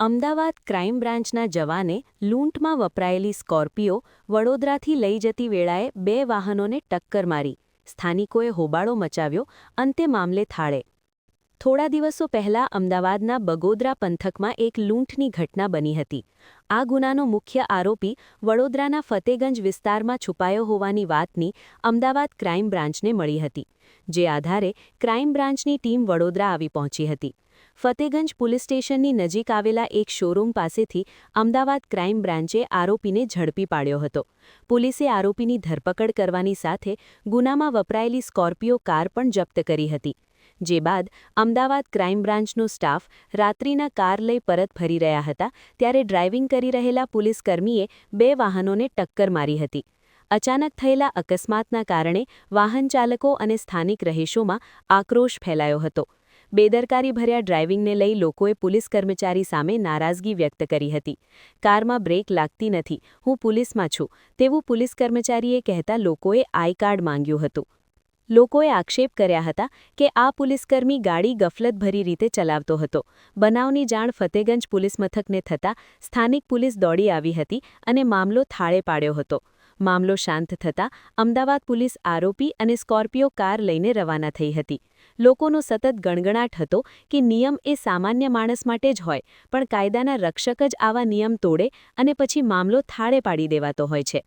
Ahmedabad crime બ્રાન્ચના જવાને લૂંટમાં વપરાયેલી સ્કોર્પિયો વડોદરાથી લઈ જતી વેળાએ બે વાહનોને ટક્કર મારી. સ્થાનિકોએ હોબાળો મચાવ્યો, અંતે મામલે થાળે થોડા દિવસો પહેલા અમદાવાદના બગોદરા પંથકમાં એક લૂંટની ઘટના બની હતી. આ ગુનાનો મુખ્ય આરોપી વડોદરાના ફતેગંજ વિસ્તારમાં છુપાયો હોવાની વાતની અમદાવાદ ક્રાઇમ બ્રાન્ચને મળી હતી, જે આધારે ક્રાઇમ બ્રાન્ચની ટીમ વડોદરા આવી પહોંચી હતી. ફતેગંજ પોલીસ સ્ટેશનની નજીક આવેલા એક શોરૂમ પાસેથી અમદાવાદ ક્રાઇમ બ્રાન્ચે આરોપીને ઝડપી પાડ્યો હતો. પોલીસે આરોપીની ધરપકડ કરવાની સાથે ગુનામાં વપરાયેલી સ્કોર્પિયો કાર પણ જપ્ત કરી હતી. જે બાદ અમદાવાદ ક્રાઇમ બ્રાન્ચનો સ્ટાફ રાત્રિના કાર લઈ પરત ફરી રહ્યા હતા ત્યારે ડ્રાઇવિંગ કરી રહેલા પોલીસકર્મીએ બે વાહનોને ટક્કર મારી હતી. અચાનક થયેલા અકસ્માતના કારણે વાહન ચાલકો અને સ્થાનિક રહીશોમાં આક્રોશ ફેલાયો હતો. બેદરકારીભર્યા ડ્રાઇવિંગને લઈ લોકોએ પોલીસ કર્મચારી સામે નારાજગી વ્યક્ત કરી હતી. કારમાં બ્રેક લાગતી નથી. હું પોલીસમાં છું. તેવું પોલીસ કર્મચારીએ કહેતા લોકોએ આઈ કાર્ડ માંગ્યું હતું. લોકોએ આક્ષેપ કર્યા હતા કે આ પોલીસકર્મી ગાડી ગફલતભરી રીતે ચલાવતો હતો. બનાવની જાણ ફતેગંજ પોલીસ મથકને થતાં સ્થાનિક પોલીસ દોડી આવી હતી અને મામલો થાળે પાડ્યો હતો. મામલો શાંત થતાં અમદાવાદ પોલીસ આરોપી અને સ્કોર્પિયો કાર લઈને રવાના થઈ હતી. લોકોનો સતત ગણગણાટ હતો કે નિયમ એ સામાન્ય માણસ માટે જ હોય, પણ કાયદાના રક્ષક જ આવા નિયમ તોડે અને પછી મામલો થાળે પાડી દેવાતો હોય છે.